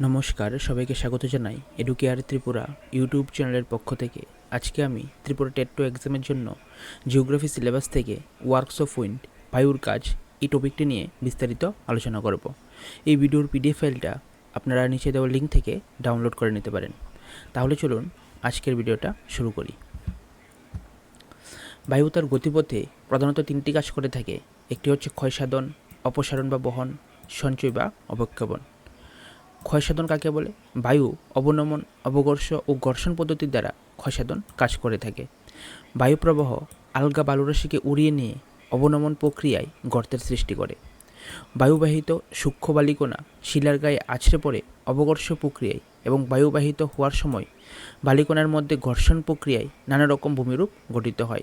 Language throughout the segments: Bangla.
নমস্কার, সবাইকে স্বাগত জানাই এডুকেয়ার ত্রিপুরা ইউটিউব চ্যানেলের পক্ষ থেকে। আজকে আমি ত্রিপুরা টেট টু এক্সামের জন্য জিওগ্রাফি সিলেবাস থেকে ওয়ার্কস অফ উইন্ড বায়ুর কাজ, এই টপিকটি নিয়ে বিস্তারিত আলোচনা করব। এই ভিডিওর পিডিএফ ফাইলটা আপনারা নিচে দেওয়া লিঙ্ক থেকে ডাউনলোড করে নিতে পারেন। তাহলে চলুন আজকের ভিডিওটা শুরু করি। বায়ু তার গতিপথে প্রধানত তিনটি কাজ করে থাকে। একটি হচ্ছে ক্ষয়সাধন, অপসারণ বা বহন, সঞ্চয় বা অবক্ষেপণ ক্ষয়সাধন কাকে বলে? বায়ু, অবনমন অবকর্ষ ও ঘর্ষণ পদ্ধতির দ্বারা ক্ষয়সাধন কাজ করে থাকে। বায়ু প্রবাহ আলগা বালুরাশিকে উড়িয়ে নিয়ে অবনমন প্রক্রিয়ায় গর্তের সৃষ্টি করে। বায়ুবাহিত সূক্ষ্ম বালিকণা শিলার গায়ে আছড়ে পড়ে অবকর্ষ প্রক্রিয়ায় এবং বায়ুবাহিত হওয়ার সময় বালিকণার মধ্যে ঘর্ষণ প্রক্রিয়ায় নানা রকম ভূমিরূপ গঠিত হয়।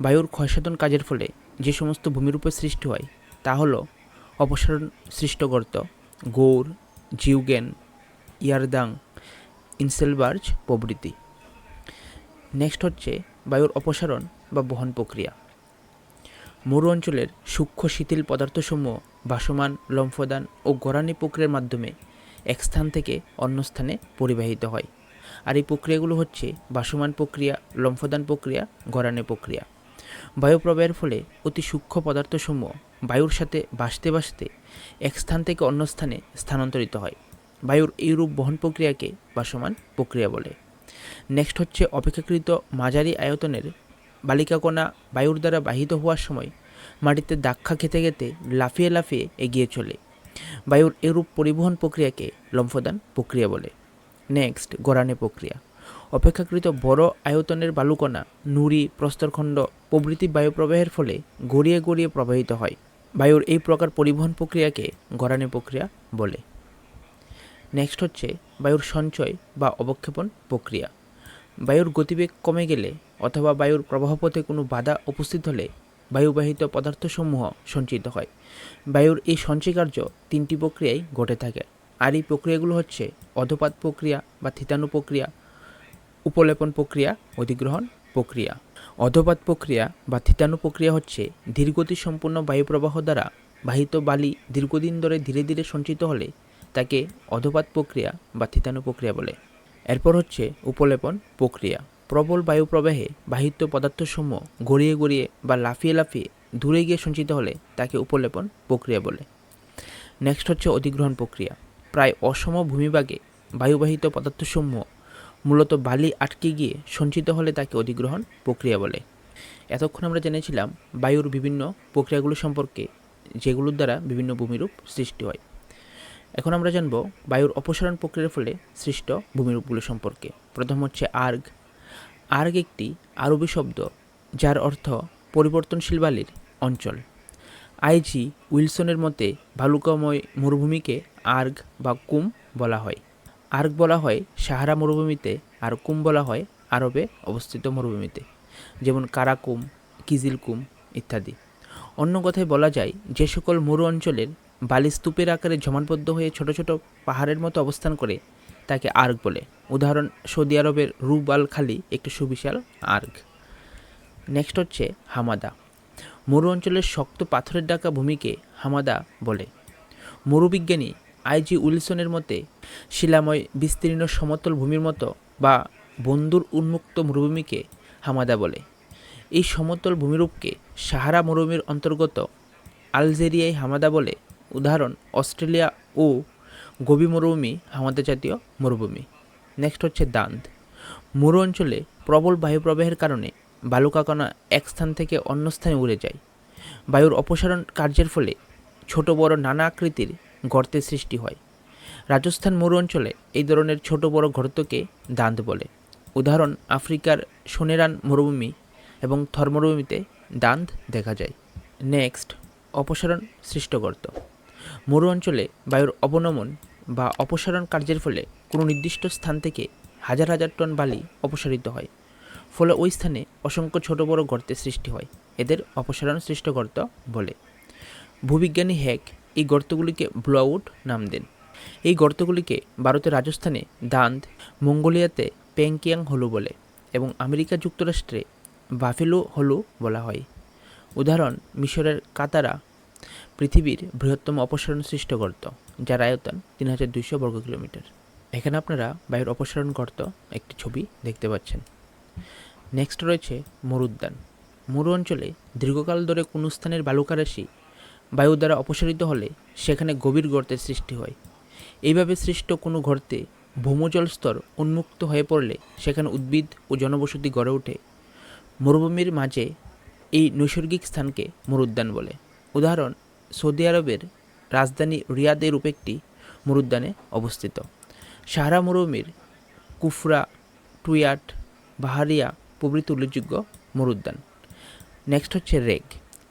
বায়ুর ক্ষয়সাধন কাজের ফলে যে সমস্ত ভূমিরূপের সৃষ্টি হয় তা হলো অপসারণ সৃষ্ট গর্ত, গৌর জিউগেন, ইয়ারদাং, ইনসেলবার্জ প্রভৃতি। নেক্সট হচ্ছে বায়ুর অপসারণ বা বহন প্রক্রিয়া। মরু অঞ্চলের সূক্ষ্ম শিথিল পদার্থসমূহ ভাসমান, লম্ফদান ও গড়ানি প্রক্রিয়ার মাধ্যমে এক স্থান থেকে অন্য স্থানে পরিবাহিত হয়। আর এই প্রক্রিয়াগুলো হচ্ছে ভাসমান প্রক্রিয়া, লম্ফদান প্রক্রিয়া, গড়ানি প্রক্রিয়া। বায়ু প্রবাহের ফলে অতি সূক্ষ্ম পদার্থসমূহ বায়ুর সাথে বাসতে বাসতে এক স্থান থেকে অন্য স্থানে স্থানান্তরিত হয়। বায়ুর এইরূপ বহন প্রক্রিয়াকে বাসমান প্রক্রিয়া বলে। নেক্সট হচ্ছে অপেক্ষাকৃত মাঝারি আয়তনের বালিকাকণা বায়ুর দ্বারা বাহিত হওয়ার সময় মাটিতে দাক্ষা খেতে খেতে লাফিয়ে লাফিয়ে এগিয়ে চলে। বায়ুর এরূপ পরিবহন প্রক্রিয়াকে লম্ফদান প্রক্রিয়া বলে। নেক্সট গড়ানে প্রক্রিয়া। অপেক্ষাকৃত বড় আয়তনের বালুকণা নুড়ি, প্রস্তরখণ্ড প্রভৃতি বায়ু প্রবাহের ফলে গড়িয়ে গড়িয়ে প্রবাহিত হয়। বায়ুর এই প্রকার পরিবহন প্রক্রিয়াকে গড়ানি প্রক্রিয়া বলে। নেক্সট হচ্ছে বায়ুর সঞ্চয় বা অবক্ষেপণ প্রক্রিয়া। বায়ুর গতিবেগ কমে গেলে অথবা বায়ুর প্রবাহপথে কোনো বাধা উপস্থিত হলে বায়ুবাহিত পদার্থসমূহ সঞ্চিত হয়। বায়ুর এই সঞ্চয় কার্য তিনটি প্রক্রিয়ায় ঘটে থাকে। আর এই প্রক্রিয়াগুলো হচ্ছে অধপাত প্রক্রিয়া বা থিতানু প্রক্রিয়া, উপলেপন প্রক্রিয়া, অধিগ্রহণ প্রক্রিয়া। অধপাত প্রক্রিয়া বা থিতানু প্রক্রিয়া হচ্ছে ধীরগতি সম্পূর্ণ বায়ুপ্রবাহ দ্বারা বাহিত বালি দীর্ঘদিন ধরে ধীরে ধীরে সঞ্চিত হলে তাকে অধপাত প্রক্রিয়া বা থিতানু প্রক্রিয়া বলে। এরপর হচ্ছে উপলেপন প্রক্রিয়া। প্রবল বায়ু প্রবাহে বাহিত পদার্থসমূহ গড়িয়ে গড়িয়ে বা লাফিয়ে লাফিয়ে দূরে গিয়ে সঞ্চিত হলে তাকে উপলেপন প্রক্রিয়া বলে। নেক্সট হচ্ছে অধিগ্রহণ প্রক্রিয়া। প্রায় অসম ভূমিভাগে বায়ুবাহিত পদার্থসমূহ মূলত বালি আটকে গিয়ে সঞ্চিত হলে তাকে অধিগ্রহণ প্রক্রিয়া বলে। এতক্ষণ আমরা জেনেছিলাম বায়ুর বিভিন্ন প্রক্রিয়াগুলো সম্পর্কে, যেগুলোর দ্বারা বিভিন্ন ভূমিরূপ সৃষ্টি হয়। এখন আমরা জানব বায়ুর অপসারণ প্রক্রিয়ার ফলে সৃষ্ট ভূমিরূপগুলো সম্পর্কে। প্রথম হচ্ছে আর্গ। আর্গ একটি আরবি শব্দ, যার অর্থ পরিবর্তনশীল বালির অঞ্চল। আইজি উইলসনের মতে, ভালুকাময় মরুভূমিকে আর্গ বা কুম বলা হয়। আর্গ বলা হয় সাহারা মরুভূমিতে, আর কুম বলা হয় আরবে অবস্থিত মরুভূমিতে, যেমন কারাকুম, কিজিলকুম ইত্যাদি। অন্য কথায় বলা যায়, যে সকল মরু অঞ্চলের বালি স্তূপের আকারে জমাটবদ্ধ হয়ে ছোট ছোট পাহাড়ের মতো অবস্থান করে, তাকে আর্গ বলে। উদাহরণ, সৌদি আরবের রুব আল খালি একটি সুবিশাল আর্গ নেক্সট হচ্ছে হামাদা। মরু অঞ্চলের শক্ত পাথরের ডাকা ভূমিকে হামাদা বলে। মরুবিজ্ঞানী আইজি উইলসনের মতে, শিলাময় বিস্তীর্ণ সমতল ভূমির মতো বা বন্ধুর উন্মুক্ত মরুভূমিকে হামাদা বলে। এই সমতল ভূমিরূপকে সাহারা মরুভূমির অন্তর্গত আলজেরিয়ায় হামাদা বলে। উদাহরণ, অস্ট্রেলিয়া ও গবি মরুভূমি, হামাদা জাতীয় মরুভূমি। নেক্সট হচ্ছে দান্ত মরু অঞ্চলে প্রবল বায়ুপ্রবাহের কারণে বালুকাকণা এক স্থান থেকে অন্য স্থানে উড়ে যায়। বায়ুর অপসারণ কার্যের ফলে ছোট বড় নানা আকৃতির গর্তের সৃষ্টি হয়। রাজস্থান মরু অঞ্চলে এই ধরনের ছোট বড় গর্তকে দাঁত বলে। উদাহরণ, আফ্রিকার সোনেরান মরুভূমি এবং থর মরুভূমিতে দান্ত দেখা যায়। নেক্সট, অপসারণ সৃষ্ট গর্ত। মরু অঞ্চলে বায়ুর অবনমন বা অপসারণ কার্যের ফলে কোনো নির্দিষ্ট স্থান থেকে হাজার হাজার টন বালি অপসারিত হয়। ফলে ওই স্থানে অসংখ্য ছোট বড় গর্তের সৃষ্টি হয়। এদের অপসারণ সৃষ্ট গর্ত বলে। ভূবিজ্ঞানী হ্যাক এই গর্তগুলিকে ব্লোআউট নাম দেন। এই গর্তগুলিকে ভারতের রাজস্থানে দান্ত মঙ্গোলিয়াতে প্যাংকিয়াং হলু বলে এবং আমেরিকা যুক্তরাষ্ট্রে বাফেলো হলু বলা হয়। উদাহরণ, মিশরের কাতারা পৃথিবীর বৃহত্তম অপসারণ সৃষ্ট গর্ত, যার আয়তন তিন হাজার দুইশো বর্গ কিলোমিটার। এখানে আপনারা বায়ুর অপসারণ গর্ত একটি ছবি দেখতে পাচ্ছেন। নেক্সট রয়েছে মরুদ্যান। মরু অঞ্চলে দীর্ঘকাল ধরে কোনো স্থানের বালুকারাশি বায়ু দ্বারা অপসারিত হলে সেখানে গভীর গর্তের সৃষ্টি হয়। এইভাবে সৃষ্ট কোনো গর্তে ভৌমজল স্তর উন্মুক্ত হয়ে পড়লে সেখানে উদ্ভিদ ও জনবসতি গড়ে ওঠে। মরুভূমির মাঝে এই নৈসর্গিক স্থানকে মরুদ্যান বলে। উদাহরণ, সৌদি আরবের রাজধানী রিয়াদের রূপ একটি মরুদ্যানে অবস্থিত। সাহারা মরুভূমির কুফরা, টুয়াট, বাহারিয়া প্রভৃতি উল্লেখযোগ্য মরুদ্যান। নেক্সট হচ্ছে রেগ।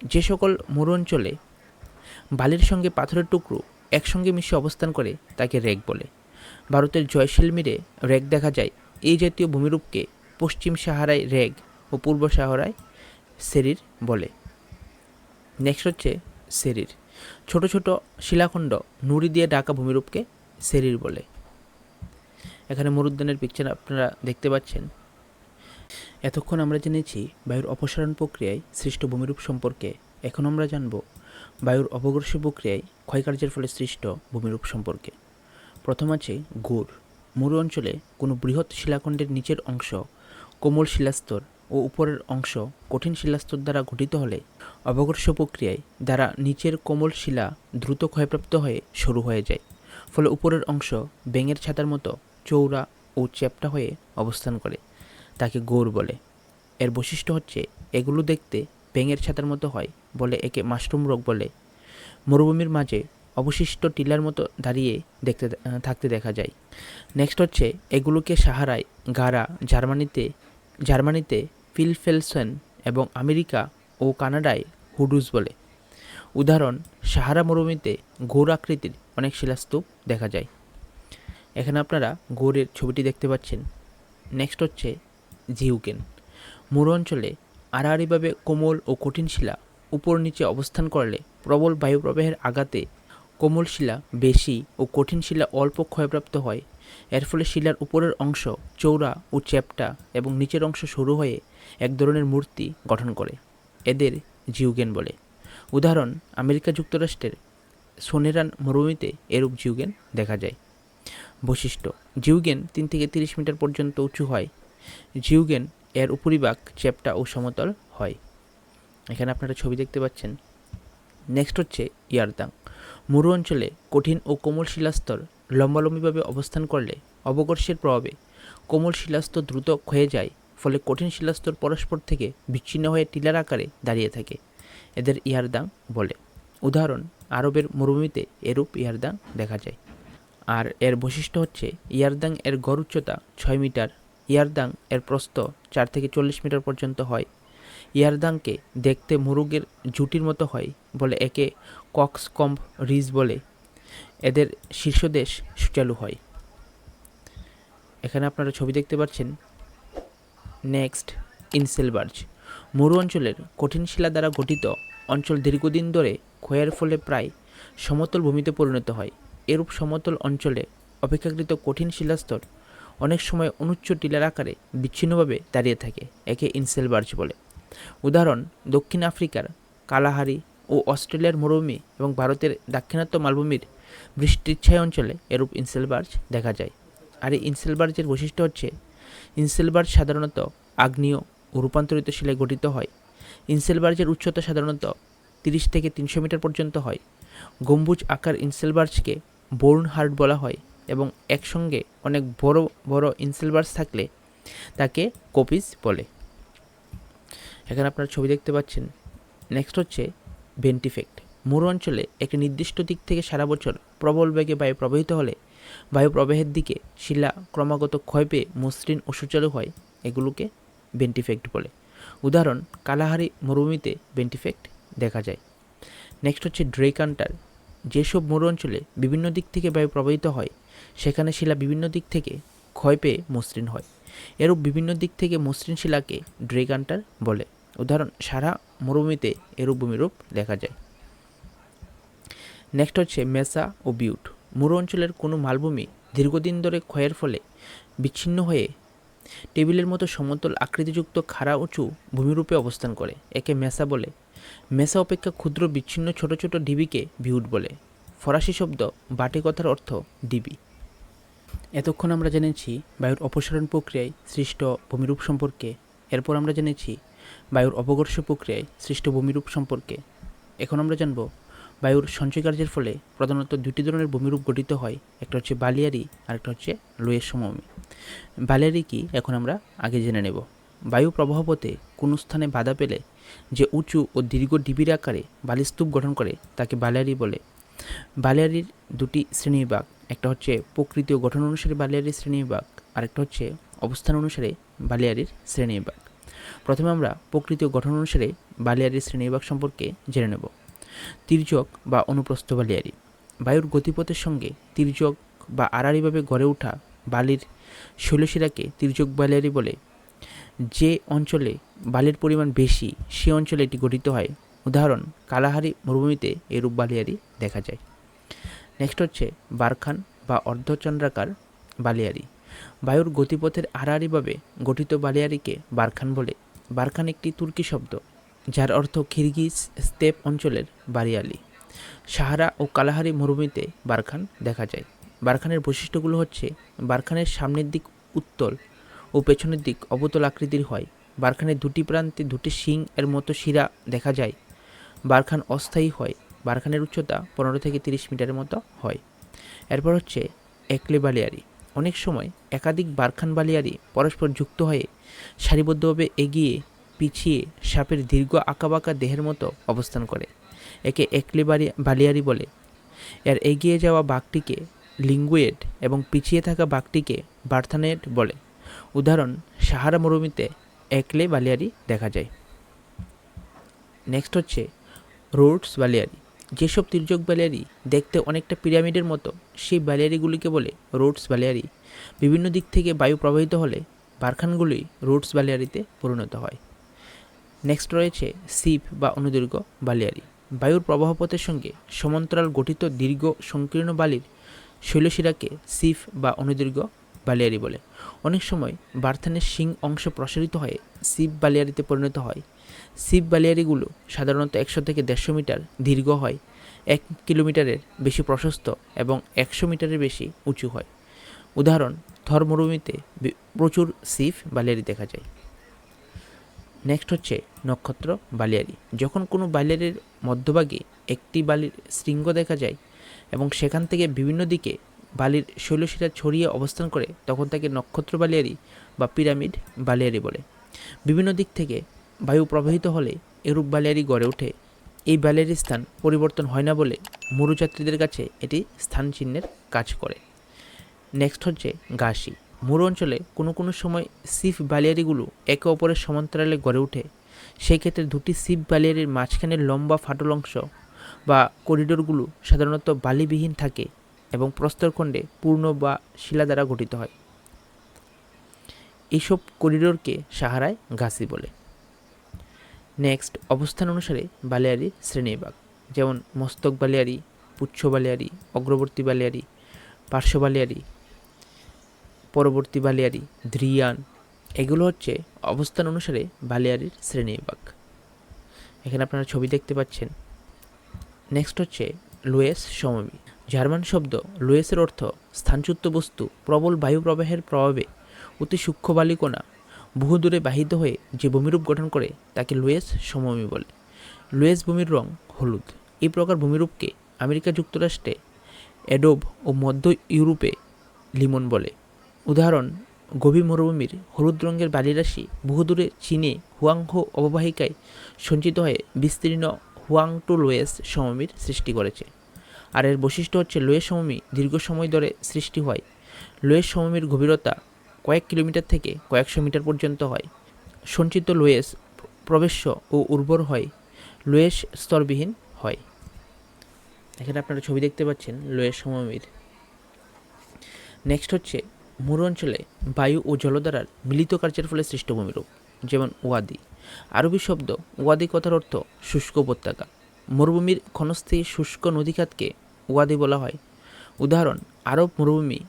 যে সকল মরু অঞ্চলে বালির সঙ্গে পাথরের টুকরো একসঙ্গে মিশে অবস্থান করে তাকে রেগ বলে। ভারতের জয়সিলমিরে রেগ দেখা যায়। এই জাতীয় ভূমিরূপকে পশ্চিম সাহারায় রেগ ও পূর্ব সাহারায় সেরির বলে। নেক্সট হচ্ছে সেরির। ছোট ছোট শিলাখণ্ড নুড়ি দিয়ে ঢাকা ভূমিরূপকে সেরির বলে। এখানে মরুদ্যানের পিকচার আপনারা দেখতে পাচ্ছেন। এতক্ষণ আমরা জেনেছি বায়ুর অপসারণ প্রক্রিয়ায় সৃষ্ট ভূমিরূপ সম্পর্কে। এখন আমরা জানব বায়ুর অপগ্রসী প্রক্রিয়ায় ক্ষয়কার্যের ফলে সৃষ্ট ভূমিরূপ সম্পর্কে। প্রথম আছে গুড়। মরু অঞ্চলে কোনো বৃহৎ শিলাখণ্ডের নিচের অংশ কোমল শিলাস্তর ও উপরের অংশ কঠিন শিলাস্তর দ্বারা গঠিত হলে অবকর্ষ প্রক্রিয়ায় দ্বারা নিচের কোমল শিলা দ্রুত ক্ষয়প্রাপ্ত হয়ে সরু হয়ে যায়, ফলে উপরের অংশ ব্যাঙের ছাতার মতো চৌড়া ও চ্যাপ্টা হয়ে অবস্থান করে, তাকে গোর বলে। এর বৈশিষ্ট্য হচ্ছে এগুলো দেখতে ব্যাঙের ছাতার মতো হয় বলে একে মাশরুম রোগ বলে। মরুভূমির মাঝে অবশিষ্ট টিলার মতো দাঁড়িয়ে দেখতে থাকতে দেখা যায়। নেক্সট হচ্ছে এগুলোকে সাহারায় গারা, জার্মানিতে জার্মানিতে ফিলফেলসেন এবং আমেরিকা ও কানাডায় হুডুস বলে। উদাহরণ, সাহারা মরুভূমিতে গৌর আকৃতির অনেক শিলাস্তূপ দেখা যায়। এখানে আপনারা গৌরের ছবিটি দেখতে পাচ্ছেন। নেক্সট হচ্ছে জিউকেন। মরু অঞ্চলে আড়াআড়িভাবে কোমল ও কঠিন শিলা উপর নিচে অবস্থান করলে প্রবল বায়ুপ্রবাহের আঘাতে কোমল শিলা বেশি ও কঠিন শিলা অল্প ক্ষয়প্রাপ্ত হয়। এর ফলে শিলার উপরের অংশ চৌড়া ও চ্যাপ্টা এবং নিচের অংশ সরু হয়ে এক ধরনের মূর্তি গঠন করে, এদের জিউগেন বলে। উদাহরণ, আমেরিকা যুক্তরাষ্ট্রের সোনেরান মরুভূমিতে এরূপ জিউগেন দেখা যায়। বৈশিষ্ট্য, জিউগেন তিন থেকে তিরিশ মিটার পর্যন্ত উঁচু হয়। জিউগেন এর উপরিভাগ চ্যাপ্টা ও সমতল হয়। এখানে আপনারা ছবি দেখতে পাচ্ছেন। নেক্সট হচ্ছে ইয়ারদাং মরু অঞ্চলে কঠিন ও কোমল শিলাস্তর লম্বালম্বিভাবে অবস্থান করলে অবকর্ষের প্রভাবে কোমল শিলাস্তর দ্রুত ক্ষয়ে যায়, ফলে কঠিন শিলাস্তর পরস্পর থেকে বিচ্ছিন্ন হয়ে টিলার আকারে দাঁড়িয়ে থাকে, এদের ইয়ারদাং বলে। উদাহরণ, আরবের মরুভূমিতে এরূপ ইয়ারদাং দেখা যায়। আর এর বৈশিষ্ট্য হচ্ছে ইয়ারদাং এর গড় উচ্চতা ছয় মিটার ইয়ারদাং এর প্রস্থ চার থেকে চল্লিশ মিটার পর্যন্ত হয়। ইয়ারদাংকে দেখতে মুরুগের জুটির মতো হয় বলে একে কক্সকম্ব রিজ বলে। এদের শীর্ষদেশ সুচালু হয়। এখানে আপনারা ছবি দেখতে পাচ্ছেন। Next, inselberg. মরু অঞ্চলের কঠিন শিলা দ্বারা গঠিত অঞ্চল দীর্ঘদিন ধরে ক্ষয়ের ফলে প্রায় সমতল ভূমিতে পরিণত হয়। এরূপ সমতল অঞ্চলে অপেক্ষাকৃত কঠিন শিলাস্তর অনেক সময় অনুচ্চ টিলার আকারে বিচ্ছিন্নভাবে দাঁড়িয়ে থাকে, একে ইনসেল ইনসেলবার্জ বলে। উদাহরণ, দক্ষিণ আফ্রিকার কালাহারি ও অস্ট্রেলিয়ার মরুভূমি এবং ভারতের দাক্ষিণাত্য মালভূমির বৃষ্টিচ্ছায় অঞ্চলে এরূপ ইনসেল ইনসেলবার্জ দেখা যায়। আর এই ইনসেল ইনসেলবার্জের বৈশিষ্ট্য হচ্ছে, ইনসেল ইনসেলবার্জ সাধারণত আগ্নেয় ও রূপান্তরিত শিলায় গঠিত হয়। ইনসেল ইনসেলবার্জের উচ্চতা সাধারণত তিরিশ থেকে তিনশো মিটার পর্যন্ত হয়। গম্বুজ আকার ইনসেলবার্জকে বোর্ন হার্ট বলা হয়। এবং একসঙ্গে অনেক বড় বড় ইনসেলবার্স থাকলে তাকে কপিস বলে। এখানে আপনারা ছবি দেখতে পাচ্ছেন। নেক্সট হচ্ছে ভেন্টিফেক্ট মরু অঞ্চলে একটি নির্দিষ্ট দিক থেকে সারা বছর প্রবল বেগে বায়ু প্রবাহিত হলে বায়ু প্রবাহের দিকে শিলা ক্রমাগত ক্ষয় পেয়ে মসৃণ ও সুচারু হয় এগুলোকে ভেন্টিফেক্ট বলে। উদাহরণ, কালাহারি মরুভূমিতে ভেন্টিফেক্ট দেখা যায়। নেক্সট হচ্ছে ড্রেকান্টার যেসব মরু অঞ্চলে বিভিন্ন দিক থেকে বায়ু প্রবাহিত হয় সেখানে শিলা বিভিন্ন দিক থেকে ক্ষয় পেয়ে মসৃণ হয়। এরূপ বিভিন্ন দিক থেকে মসৃণ শিলাকে ড্রেকান্টার বলে। উদাহরণ, সারা মরুভূমিতে এরূপ ভূমিরূপ দেখা যায়। নেক্সট হচ্ছে মেসা ও বিউট। মরু অঞ্চলের কোনো মালভূমি দীর্ঘদিন ধরে ক্ষয়ের ফলে বিচ্ছিন্ন হয়ে টেবিলের মতো সমতল আকৃতিযুক্ত খাড়া উঁচু ভূমিরূপে অবস্থান করে। একে মেসা বলে। মেসা অপেক্ষা ক্ষুদ্র বিচ্ছিন্ন ছোট ছোট ডিবিকে ভিউট বলে। ফরাসি শব্দ বাটে কথার অর্থ ডিবি। এতক্ষণ আমরা জেনেছি বায়ুর অপসারণ প্রক্রিয়ায় সৃষ্ট ভূমিরূপ সম্পর্কে। এরপর আমরা জেনেছি বায়ুর অপঘর্ষ প্রক্রিয়ায় সৃষ্ট ভূমিরূপ সম্পর্কে। এখন আমরা জানব বায়ুর সঞ্চয় কার্যের ফলে প্রধানত দুটি ধরনের ভূমিরূপ গঠিত হয়, একটা হচ্ছে বালিয়ারি আর একটা হচ্ছে লোয়ের সমভূমি। বালিয়ারি কি? এখন আমরা আগে জেনে নেব। বায়ু প্রবাহপথে কোনো স্থানে বাধা পেলে যে উঁচু ও দীর্ঘ ডিবির আকারে বালিস্তূপ গঠন করে, তাকে বালিয়ারি বলে। বালিয়ারির দুটি শ্রেণীবিভাগ একটা হচ্ছে প্রকৃতি ও গঠন অনুসারে বালিয়ারির শ্রেণীবিভাগ আরেকটা হচ্ছে অবস্থান অনুসারে বালিয়ারির শ্রেণীবিভাগ প্রথমে আমরা প্রকৃতি ও গঠন অনুসারে বালিয়ারির শ্রেণীবিভাগ সম্পর্কে জেনে নেব। তির্যক বা অনুপ্রস্থ বালিয়ারি। বায়ুর গতিপথের সঙ্গে তির্যক বা আড়াআড়িভাবে গড়ে ওঠা বালির শৈলশিরাকে তির্যক বালিয়ারি বলে। যে অঞ্চলে বালির পরিমাণ বেশি, সে অঞ্চলে এটি গঠিত হয় উদাহরণ, কালাহারি মরুভূমিতে এরূপ বালিয়ারি দেখা যায়। নেক্সট হচ্ছে বারখান বা অর্ধচন্দ্রাকার বালিয়ারি। বায়ুর গতিপথের আড়াআড়িভাবে গঠিত বালিয়ারিকে বারখান বলে। বারখান একটি তুর্কি শব্দ, যার অর্থ কিরগিজ স্টেপ অঞ্চলের বারিয়ালি সাহারা ও কালাহারি মরুভূমিতে বারখান দেখা যায়। বারখানের বৈশিষ্ট্যগুলো হচ্ছে, বারখানের সামনের দিক উত্তল ও পেছনের দিক অবতল আকৃতির হয়। বারখানের দুটি প্রান্তে দুটি শিং এর মতো শিরা দেখা যায়। বারখান অস্থায়ী হয়, বারখানের উচ্চতা পনেরো থেকে তিরিশ মিটারের মতো হয়। এরপর হচ্ছে একলে বালিয়ারি অনেক সময় একাধিক বারখান বালিয়ারি পরস্পর যুক্ত হয়ে সারিবদ্ধভাবে এগিয়ে পিছিয়ে সাপের দীর্ঘ আঁকাবাঁকা দেহের মতো অবস্থান করে। একে একলে বালিয়ারি বলে। এর এগিয়ে যাওয়া বাঘটিকে লিঙ্গুয়েট এবং পিছিয়ে থাকা বাঘটিকে বার্থানেট বলে। উদাহরণ, সাহারা মরুভূমিতে একলে বালিয়ারি দেখা যায়। নেক্সট হচ্ছে রোডস বালিয়ারি যেসব তির্যক বালিয়ারি দেখতে অনেকটা পিরামিডের মতো, সেই বালিয়ারিগুলিকে বলে রোডস বালিয়ারি বিভিন্ন দিক থেকে বায়ু প্রবাহিত হলে বারখানগুলি রোডস বালিয়ারিতে পরিণত হয়। নেক্সট রয়েছে সিপ বা অনুদৈর্ঘ্য বালিয়ারি বায়ুর প্রবাহপথের সঙ্গে সমান্তরাল গঠিত দীর্ঘ সংকীর্ণ বালির শৈলশিরাকে সিফ বা অনুদৈর্ঘ্য বালিয়ারি বলে। অনেক সময় বার্থানের শিং অংশ প্রসারিত হয়ে সিপ বালিয়ারিতে পরিণত হয়। সিপ বালিয়ারিগুলো সাধারণত একশো থেকে দেড়শো মিটার দীর্ঘ হয়, এক কিলোমিটারের বেশি প্রশস্ত এবং একশো মিটারের বেশি উঁচু হয়। উদাহরণ থর মরুভূমিতে প্রচুর সিফ বালিয়ারি দেখা যায়। নেক্সট হচ্ছে নক্ষত্র বালিয়ারি। যখন কোনো বালিয়ারির মধ্যভাগে একটি বালির শৃঙ্গ দেখা যায় এবং সেখান থেকে বিভিন্ন দিকে বালির শৈলশিরা ছড়িয়ে অবস্থান করে, তখন তাকে নক্ষত্র বালিয়ারি বা পিরামিড বালিয়ারি বলে। বিভিন্ন দিক থেকে বায়ু প্রবাহিত হলে এরূপ বালিয়ারি গড়ে ওঠে। এই বালিয়ারির স্থান পরিবর্তন হয় না বলে মরুযাত্রীদের কাছে এটি স্থান চিহ্নের কাজ করে। নেক্সট হচ্ছে ঘাসি। মরু অঞ্চলে কোনো কোনো সময় সিফ বালিয়ারিগুলো একে অপরের সমান্তরালে গড়ে ওঠে। সেই ক্ষেত্রে দুটি সিপ বালিয়ারির মাঝখানের লম্বা ফাটল অংশ বা করিডোরগুলো সাধারণত বালিবিহীন থাকে এবং প্রস্তরখণ্ডে পূর্ণ বা শিলা দ্বারা গঠিত হয়। এইসব করিডোরকে সাহারায় ঘাসি বলে। নেক্সট অবস্থান অনুসারে বালিয়ারির শ্রেণীবিভাগ। যেমন, মস্তক বালিয়ারি, পুচ্ছ বালিয়ারি, অগ্রবর্তী বালিয়ারি, পার্শ্ব বালিয়ারি, পরবর্তী বালিয়ারি ধ্রিয়ান এগুলো হচ্ছে অবস্থান অনুসারে বালিয়ারির শ্রেণীবিভাগ। এখানে আপনারা ছবি দেখতে পাচ্ছেন। নেক্সট হচ্ছে লুয়েস সমভূমি। জার্মান শব্দ লুয়েসের অর্থ স্থানচ্যুত বস্তু। প্রবল বায়ু প্রবাহের প্রভাবে অতি সূক্ষ্ম বালিকণা। বহুদূরে বাহিত হয়ে যে ভূমিরূপ গঠন করে, তাকে লুয়েস সমভূমি বলে। লুয়েস ভূমির রং হলুদ। এই প্রকার ভূমিরূপকে আমেরিকা যুক্তরাষ্ট্রে এডোব ও মধ্য ইউরোপে লিমন বলে। উদাহরণ, গভীর মরুভূমির হলুদ রঙের বালিরাশি বহুদূরে চীনে হুয়াংহো অববাহিকায় সঞ্চিত হয়ে বিস্তীর্ণ হুয়াং টু লোয়েস সমভূমির সৃষ্টি করেছে। আর এর বৈশিষ্ট্য হচ্ছে লোয়েস সমভূমি দীর্ঘ সময় ধরে সৃষ্টি হয়। লোয়েস সমভূমির গভীরতা কয়েক কিলোমিটার থেকে কয়েকশো মিটার পর্যন্ত হয়। সঞ্চিত লোয়েস প্রবেশ্য ও উর্বর হয় লোয়েস স্তরবিহীন হয়। এখানে আপনারা ছবি দেখতে পাচ্ছেন লোয়েস সমভূমির। নেক্সট হচ্ছে মরু অঞ্চলে বায়ু ও জলধারার মিলিত কার্যের ফলে সৃষ্ট ভূমিরূপ যেমন ওয়াদি আরবি শব্দ ওয়াদি কথার অর্থ শুষ্ক উপত্যকা। মরুভূমির ক্ষণস্থায়ী শুষ্ক নদীখাতকে ওয়াদি বলা হয়। উদাহরণ, আরব মরুভূমি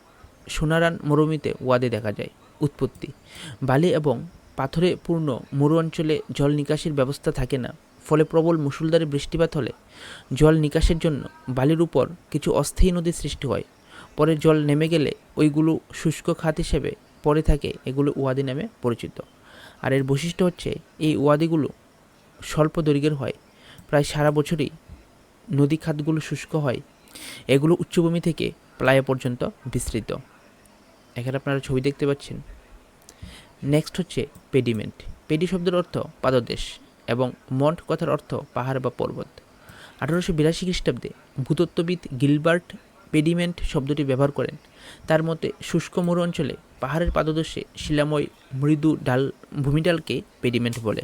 সোনারান মরুভূমিতে ওয়াদে দেখা যায়, উৎপত্তি। বালি এবং পাথরে পূর্ণ মরু অঞ্চলে জল নিকাশির ব্যবস্থা থাকে না, ফলে প্রবল মুষলধারে বৃষ্টিপাত হলে জল নিকাশের জন্য বালির উপর কিছু অস্থায়ী নদীর সৃষ্টি হয়। পরে জল নেমে গেলে ওইগুলো শুষ্ক খাত হিসেবে পড়ে থাকে, এগুলো ওয়াদি নামে পরিচিত। আর এর বৈশিষ্ট্য হচ্ছে, এই ওয়াদিগুলো স্বল্প দৈর্ঘ্যের হয়, প্রায় সারা বছরই নদী খাতগুলো শুষ্ক হয়, এগুলো উচ্চভূমি থেকে প্লায়া পর্যন্ত বিস্তৃত। এখানে আপনারা ছবি দেখতে পাচ্ছেন। নেক্সট হচ্ছে পেডিমেন্ট পেডি শব্দের অর্থ পাদদেশ এবং মন্ট কথার অর্থ পাহাড় বা পর্বত। আঠারোশো বিরাশি খ্রিস্টাব্দে ভূতত্ত্ববিদ গিলবার্ট পেডিমেন্ট শব্দটি ব্যবহার করেন। তার মতে, শুষ্ক মরু অঞ্চলে পাহাড়ের পাদদেশে শিলাময় মৃদু ডাল ভূমিডালকে পেডিমেন্ট বলে।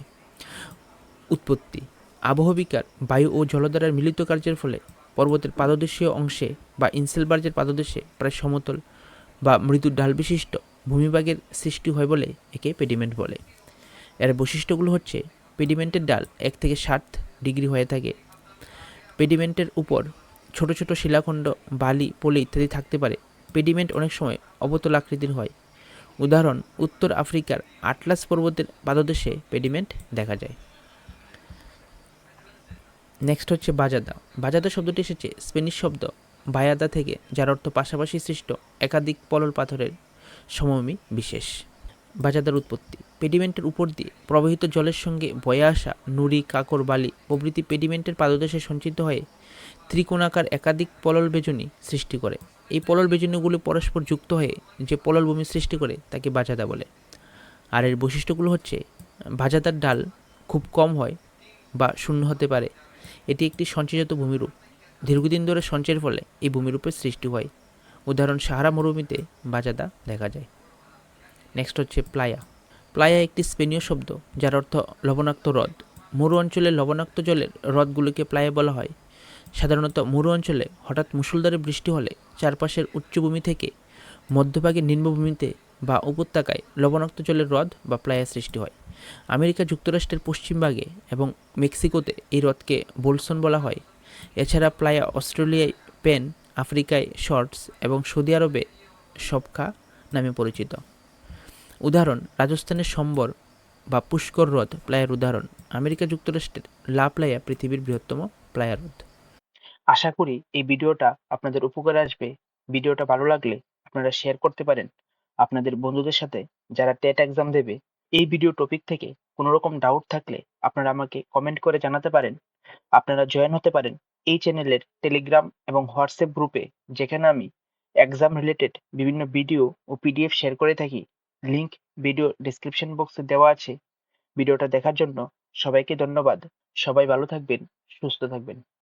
উৎপত্তি। আবহবিকার বায়ু ও জলধারার মিলিত কার্যের ফলে পর্বতের পাদদেশীয় অংশে বা ইনসেলবার্জের পাদদেশে প্রায় সমতল বা মৃদু ডাল বিশিষ্ট ভূমিভাগের সৃষ্টি হয় বলে একে পেডিমেন্ট বলে। এর বৈশিষ্ট্যগুলো হচ্ছে, পেডিমেন্টের ডাল এক থেকে ষাট ডিগ্রি হয়ে থাকে। পেডিমেন্টের উপর ছোট ছোট শিলাখণ্ড, বালি, পলি ইত্যাদি থাকতে পারে। পেডিমেন্ট অনেক সময় অবতল আকৃতির হয়। উদাহরণ, উত্তর আফ্রিকার আটলাস পর্বতের পাদদেশে পেডিমেন্ট দেখা যায়। নেক্সট হচ্ছে বাজাদা। বাজাদা শব্দটি এসেছে স্পেনিশ শব্দ বায়াদা থেকে, যার অর্থ পাশাপাশি সৃষ্ট একাধিক পলল পাথরের সমভূমি বিশেষ। বাজাদার উৎপত্তি, পেডিমেন্টের উপর দিয়ে প্রবাহিত জলের সঙ্গে বয়ে আসা নুড়ি, কাকর, বালি প্রভৃতি পেডিমেন্টের পাদদেশে সঞ্চিত হয়ে ত্রিকোণাকার একাধিক পলল বেজনী সৃষ্টি করে। এই পলল বেজনীগুলি পরস্পর যুক্ত হয়ে যে পলল ভূমি সৃষ্টি করে, তাকে বাজাদা বলে। আর এর বৈশিষ্ট্যগুলো হচ্ছে বাজাদার ডাল খুব কম হয় বা শূন্য হতে পারে। এটি একটি সঞ্চয়জাত ভূমিরূপ। দীর্ঘদিন ধরে সঞ্চয়ের ফলে এই ভূমিরূপের সৃষ্টি হয়। উদাহরণ, সাহারা মরুভূমিতে বাজাদা দেখা যায়। নেক্সট হচ্ছে প্লায়া। প্লায়া একটি স্পেনীয় শব্দ, যার অর্থ লবণাক্ত হ্রদ। মরু অঞ্চলে লবণাক্ত জলের হ্রদগুলোকে প্লায়া বলা হয়। সাধারণত মরু অঞ্চলে হঠাৎ মুষলধারে বৃষ্টি হলে চারপাশের উচ্চভূমি থেকে মধ্যভাগে নিম্নভূমিতে বা উপত্যকায় লবণাক্ত জলের হ্রদ বা প্লায়া সৃষ্টি হয়। আমেরিকা যুক্তরাষ্ট্রের পশ্চিমভাগে এবং মেক্সিকোতে এই হ্রদকে বোলসন বলা হয়। এছাড়া প্লায়া অস্ট্রেলিয়ায় পেন, আফ্রিকায় শর্টস এবং সৌদি আরবে সবকা নামে পরিচিত। উদাহরণ রাজস্থানের সম্বর বা পুষ্কর হ্রদ প্লায়ার উদাহরণ, আমেরিকা যুক্তরাষ্ট্রের লা প্লায়া পৃথিবীর বৃহত্তম প্লায়া হ্রদ। আশা করি এই ভিডিওটা আপনাদের উপকারে আসবে। ভিডিওটা ভালো লাগলে আপনারা শেয়ার করতে পারেন। আপনাদের বন্ধুদের সাথে যারা টেট এক্সাম দেবে, এই ভিডিও টপিক থেকে কোনো রকম ডাউট থাকলে আপনারা আমাকে কমেন্ট করে জানাতে পারেন। আপনারা জয়েন হতে পারেন। এই চ্যানেলের টেলিগ্রাম এবং হোয়াটসঅ্যাপ গ্রুপে যেখানে আমি এক্সাম রিলেটেড বিভিন্ন ভিডিও ও পিডিএফ শেয়ার করে থাকি লিংক ভিডিও ডিসক্রিপশন বক্সে দেওয়া আছে। ভিডিওটা দেখার জন্য সবাইকে ধন্যবাদ। সবাই ভালো থাকবেন, সুস্থ থাকবেন।